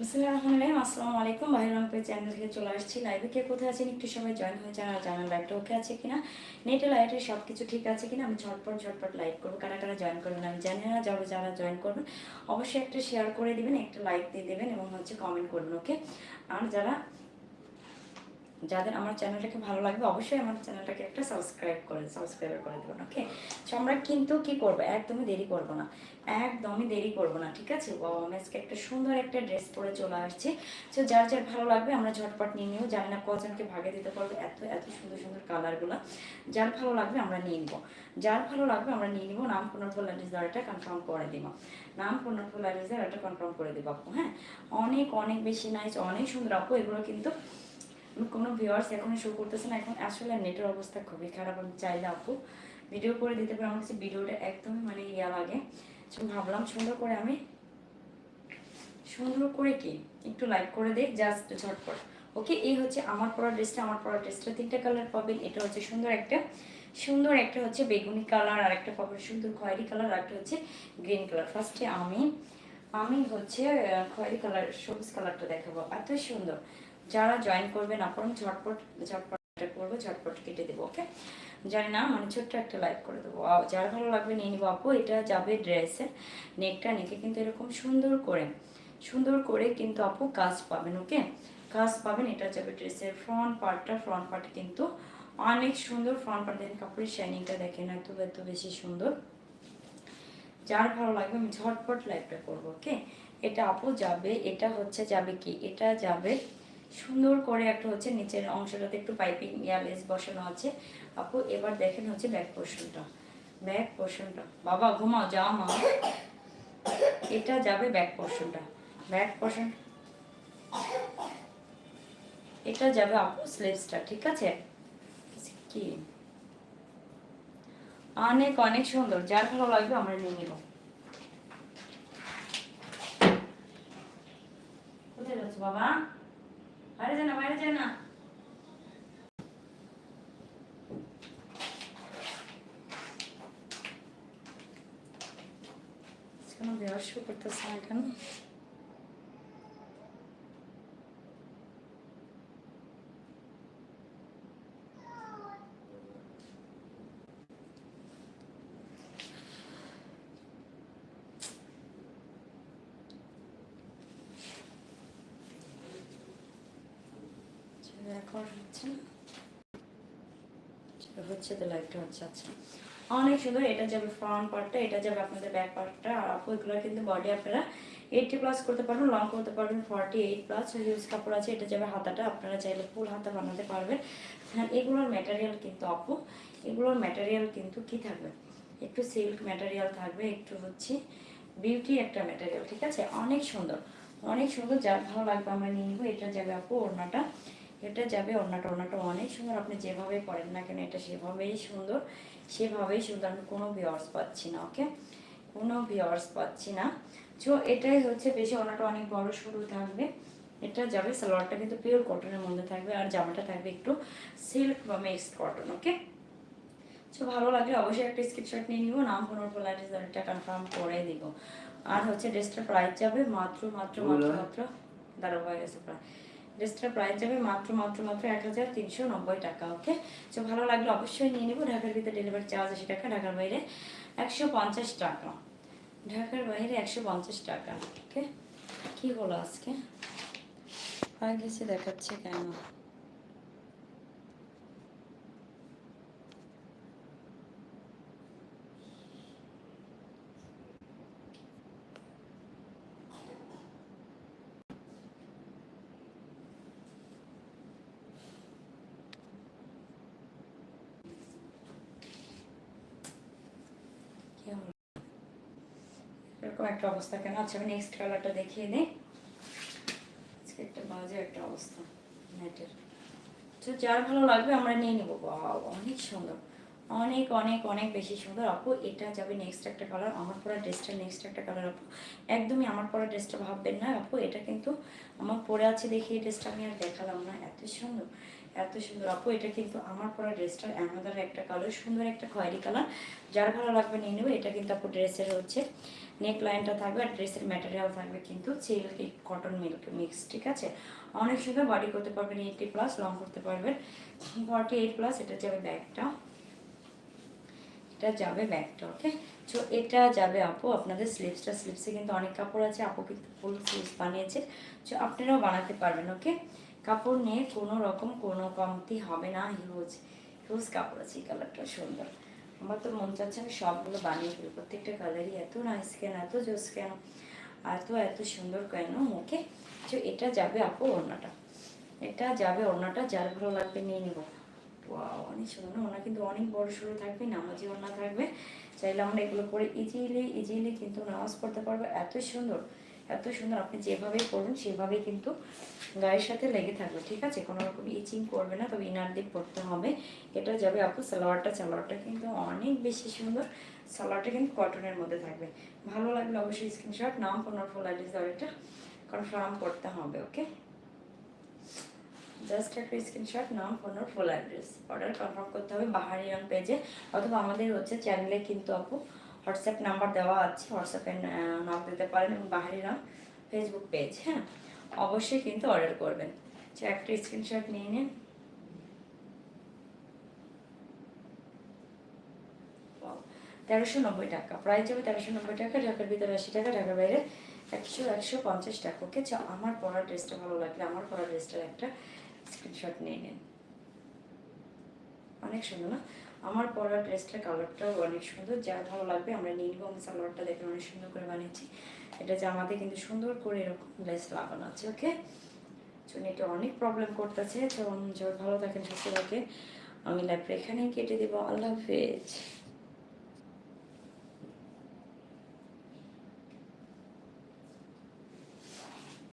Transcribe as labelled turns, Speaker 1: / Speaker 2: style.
Speaker 1: বিসমিল্লাহির রহমানির রহিম। আসসালামু আলাইকুম। বাহির রংপুর চ্যানেল থেকে চলে আসছি লাইভে কে কোথায় আছেন একটু সবাই জয়েন হয়ে যান আর জানান লাইভটা ওকে আছে কিনা। নেটে লাইটে সব কিছু ঠিক আছে কিনা? আমি ঝটপট ঝটপট লাইভ করব। কারা কারা জয়েন করবেন আমি জানি না। যাবে যারা জয়েন করবেন, অবশ্যই একটা শেয়ার করে দিবেন, একটা লাইক দিয়ে দেবেন এবং হচ্ছে কমেন্ট করবেন ওকে আর যারা যাদের আমার চ্যানেলটাকে ভালো লাগবে, অবশ্যই আমার চ্যানেলটাকে একটা সাবস্ক্রাইব করে সাবস্ক্রাইব করে দেবেন ওকে তো আমরা কিন্তু কি করব? একদমই দেরি করব না। একদমই দেরি করব না, ঠিক আছে? বাবা আজকে একটা সুন্দর একটা ড্রেস পরে চলে আসছে। তো যার যার ভালো লাগবে, আমরা ঝটপট নিয়ে নিও জানি না কজনকে ভাগে দিতে পারব এত এত সুন্দর সুন্দর কালারগুলো যার ভালো লাগবে, আমরা নিয়ে নিবো। যার ভালো লাগবে, আমরা নিয়ে নিবো। নাম পুনর্ফুল ল্যান্ডিজারটা কনফার্ম করে দিব। নাম পুনর্ফুল ল্যান্ডিজার কনফার্ম করে দিব আপু হ্যাঁ? অনেক অনেক বেশি নাইস অনেক সুন্দর। আপু, এগুলো কিন্তু কোনো ভিউয়ার্স এখন শো করতেছে না, এখন আসলে নেটের অবস্থা খুবই খারাপ, আমি চাইলে আপু। ভিডিও করে দিতে পারি, আমার কাছে ভিডিওটা একদমই মানে ইয়া লাগে। ভাবলাম সুন্দর করে আমি, সুন্দর করে কি, একটু লাইক করে দেখ জাস্ট ঝটপট। ওকে এই হচ্ছে আমার পরা ড্রেসটা আমার পরা ড্রেসটা তিনটা কালার পাবেন। এটা হচ্ছে সুন্দর একটা সুন্দর একটা হচ্ছে বেগুনি কালার আর একটা পাবেন সুন্দর খয়েরি কালার আর একটা হচ্ছে গ্রিন কালার ফার্স্টে আমি আমি হচ্ছে খয়েরি কালার সবুজ কালারটা দেখাবো। এত সুন্দর। যারা জয়েন করবেন আপনার ঝটপট ঝটপট করব, ঝটপট কেটে দেবো ওকে জানি না মানে ছোট্ট একটা লাইক করে দেবো। যার ভালো লাগবে নিয়ে নিবো। আপু, এটা যাবে ড্রেসের নেকটা নেকে কিন্তু এরকম সুন্দর করে সুন্দর করে কিন্তু আপু কাজ পাবেন ওকে কাজ পাবেন, এটা যাবে ড্রেসের ফ্রন্ট পার্টটা ফ্রন্ট পার্ট কিন্তু অনেক সুন্দর ফ্রন্ট পার্ট দেখেন কাপড়ের শাইনিংটা দেখেন, এত এত বেশি সুন্দর। যার ভালো লাগবে, আমি ঝটপট লাইভটা করব ওকে এটা আপু যাবে, এটা হচ্ছে যাবে কি? এটা যাবে সুন্দর করে একটা হচ্ছে নিচের অংশটাতে একটু পাইপিং ইয়ারলেস বসানো আছে। আপু, এবার দেখেন হচ্ছে ব্যাক পোর্শনটা ব্যাক পোর্শনটা বাবা, ঘুমাও, যাও মা। এটা যাবে ব্যাক পোর্শনটা ব্যাক পোর্শন এটা যাবে আপু স্লিভসটা ঠিক আছে? কি অনেক অনেক সুন্দর। যার ভালো লাগবে আমরা নিয়ে নিব। বাবা? বাইরে যায় না বাইরে যায় না কোনো ব্যবসা করতেছে না কেন এখন হচ্ছে। না হচ্ছে তো লাইটটা হচ্ছে আচ্ছা। অনেক সুন্দর, এটা যাবে ফ্রন্ট পার্টটা এটা যাবে আপনাদের ব্যাক পার্টটা আর আপু, এগুলো কিন্তু বডি আপনারা এইটটি প্লাস করতে পারবেন লং করতে পারবেন ফর্টি এইট প্লাস হিউজ কাপড় আছে, এটা যাবে হাতাটা, আপনারা চাইলে ফুল হাতা বানাতে পারবেন। হ্যাঁ এগুলোর ম্যাটেরিয়াল কিন্তু আপু, এগুলোর ম্যাটেরিয়াল কিন্তু কি থাকবে? একটু সিল্ক ম্যাটেরিয়াল থাকবে, একটু হচ্ছে বিউটি একটা ম্যাটেরিয়াল ঠিক আছে? অনেক সুন্দর অনেক সুন্দর, যার ভালো লাগবে আমরা নিয়ে নিবো, এটা যাবে আপু, ওড়নাটা। এটা যাবে ওড়নাটা ওড়নাটা অনেক সুন্দর। আপনি যেভাবে করেন না কেন এটা সেভাবেই সুন্দর। সেভাবেই সুন্দর। আমি কোনো ভিওয়ার্স পাচ্ছি না ওকে কোনো ভিওয়ার্স পাচ্ছি না। তো এটাই হচ্ছে বেশি ওড়নাটা অনেক বড় সরু থাকবে। এটা যাবে সালোয়ারটা কিন্তু পিওর কটনের মধ্যে থাকবে আর জামাটা থাকবে একটু সিল্ক বা মিক্সড কটন ওকে তো ভালো লাগলে অবশ্যই একটা স্ক্রিনশট নিয়ে নিব নাম পুনর পোলারিটা কনফার্ম করে দিব। আর হচ্ছে ড্রেসটার প্রাইস যাবে মাত্র মাত্র মাত্র মাত্র দাঁড়া হয়ে গেছে প্রায় ড্রেসটার প্রাইস যাবে মাত্র মাত্র মাত্র এক হাজার তিনশো নব্বই টাকা, ওকে? তো ভালো লাগলে অবশ্যই নিয়ে নেব। ঢাকার ভিতরে ডেলিভারি চার্জ আশি টাকা, ঢাকার বাইরে একশো পঞ্চাশ টাকা। ঢাকার বাইরে একশো পঞ্চাশ টাকা, ওকে? কী হলো আজকে? হয়ে গেছে, দেখাচ্ছে কেন কি হলো এরকম একটা অবস্থা কেন? আচ্ছা আমি নেক্সট কালারটা দেখিয়ে দিই। আজকে একটা বাজে একটা অবস্থা নেটের। তো যার ভালো লাগবে আমরা নিয়ে নেব। অনেক সুন্দর। অনেক অনেক অনেক বেশি সুন্দর। আপু, এটা যাবে নেক্সট একটা কালার আমার পরা ড্রেসটা নেক্সট একটা কালার আপু। একদমই আমার পরা ড্রেসটা ভাববেন না, আপু। এটা কিন্তু আমার পরে আছে দেখে এই ড্রেসটা আমি আর দেখালাম না। এত সুন্দর। এত সুন্দর। আপু, এটা কিন্তু আমার পরা ড্রেসটার অ্যানাদার একটা কালার সুন্দর একটা খয়েরি কালার যার ভালো লাগবে নিয়ে নেবে, এটা কিন্তু আপু ড্রেসের হচ্ছে নেক লাইনটা থাকবে আর ড্রেসের ম্যাটেরিয়াল থাকবে কিন্তু সিল্ক কটন মিল্ক মিক্স ঠিক আছে? অনেক সুন্দর বডি করতে পারবেন এইটি প্লাস লং করতে পারবেন। ফর্টি এইট প্লাস এটা যাবে ব্যাগটা। এটা যাবে ব্যাগটা ওকে তো এটা যাবে আপু, আপনাদের স্লিভসটা স্লিভসে কিন্তু অনেক কাপড় আছে, আপু কিন্তু ফুল স্লিভস বানিয়েছে। তো আপনারাও বানাতে পারবেন ওকে কাপড় নিয়ে কোনো রকম কোনো কমতি হবে না। হিউজ হিউজ কাপড় আছে এই কালারটা সুন্দর। আমার তো মন চাচ্ছে আমি সবগুলো বানিয়ে ফেলি। প্রত্যেকটা কালারই এত নাইস কেন এত জোস কেন এত এত সুন্দর কেন? ওকে তো এটা যাবে আপু ওড়নাটা। এটা যাবে ওড়নাটা যার ভালো লাগবে নিয়ে নিব। অনেক সুন্দর ওনা কিন্তু অনেক বড় সড়ো থাকবে, নামাজি ওনা থাকবে। চাইলে আমরা এগুলো পরে ইজিলি ইজিলি কিন্তু নামাজ পড়তে পারব। এত সুন্দর। এত সুন্দর আপনি যেভাবেই পড়বেন সেভাবেই কিন্তু গায়ের সাথে লেগে থাকবে, ঠিক আছে? কোনো রকম ইচিং করবে না, তবে ইনার দিক পড়তে হবে। এটা যাবে আপু সালোয়ারটা সালোয়ারটা কিন্তু অনেক বেশি সুন্দর। সালোয়ারটা কিন্তু কটনের মধ্যে থাকবে। ভালো লাগলে অবশ্যই স্ক্রিনশট নাম কোনো ফুল দেওয়ার এটা কনফার্ম করতে হবে ওকে জাস্ট একটা স্ক্রিনশট নাম phone full address order confirm করতে হবে বাহারি রং পেজে অথবা আমাদের হচ্ছে চ্যানেলে কিন্তু আপু হোয়াটসঅ্যাপ নাম্বার দেওয়া আছে, হোয়াটসঅ্যাপে নাম দিতে পারেন এবং বাহারি ফেসবুক পেজ হ্যাঁ? অবশ্যই কিন্তু অর্ডার করবেন। তো একটা স্ক্রিনশট নিয়ে নিন। তেরোশো নব্বই টাকা। প্রাইস যাবে তেরোশো নব্বই টাকা, ঢাকার ভিতরে আশি টাকা, ঢাকার বাইরে একশো একশো পঞ্চাশ টাকা। ওকে চা আমার পরা ড্রেসটা ভালো লাগলে, আমার পড়ার ড্রেসটার একটা স্ক্রিনশট নিয়ে নিন। অনেক সুন্দর, না? আমার পরা ড্রেসটার কালারটাও অনেক সুন্দর। যা ভালো লাগবে আমরা নীল নিবো। সালোয়ারটা দেখে অনেক সুন্দর করে বানিয়েছি। এটা জামাতে কিন্তু সুন্দর করে এরকম লেস লাগানো আছে, ওকে? চুনিটা অনেক প্রবলেম করতেছে। তো ভালো থাকেন, সুস্থ থাকে আমি লাইফ এখানেই কেটে দেবো। আল্লাহ হাফেজ।